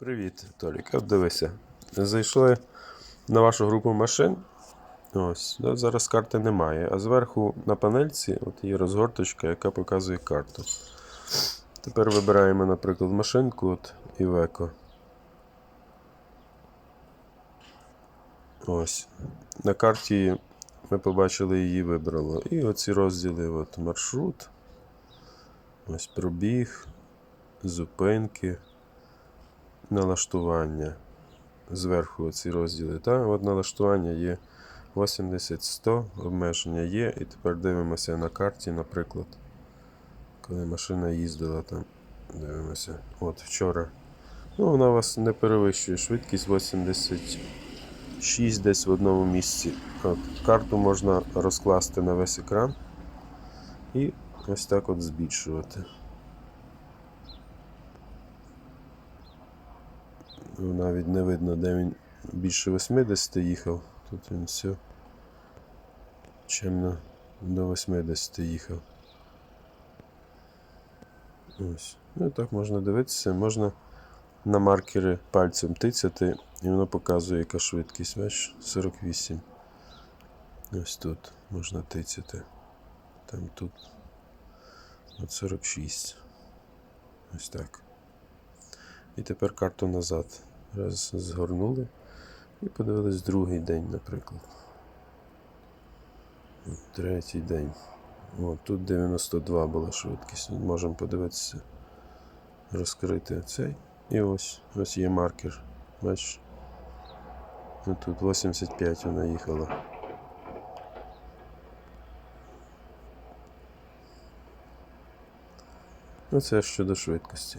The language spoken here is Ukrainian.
Привіт, Толік. Дивися. Зайшли на вашу групу машин. Ось, зараз карти немає. А зверху на панельці от є розгорточка, яка показує карту. Тепер вибираємо, наприклад, машинку от Iveco. Ось. На карті ми побачили її вибрало. І оці розділи от маршрут. Ось пробіг, зупинки налаштування. Зверху ці розділи. Та от налаштування є 80-100, обмеження є. І тепер дивимося на карті, наприклад, коли машина їздила там. Дивимося. От вчора. Ну, вона у вас не перевищує швидкість 86 десь в одному місці. От, карту можна розкласти на весь екран і ось так от збільшувати. Навіть не видно, де він більше 80 їхав. Тут він все чимно до 80 їхав. Ось. Ну і так можна дивитися, можна на маркери пальцем тицяти, і воно показує, яка швидкість. Бачиш, 48. Ось тут можна тицяти. Там тут. От 46. Ось так. І тепер карту назад. Раз згорнули і подивились другий день, наприклад. Третій день. О, тут 92 була швидкість. Можемо подивитися, розкрити цей. І ось ось є маркер. Бачиш? Ну, тут 85 вона їхала. Ну, це щодо швидкості.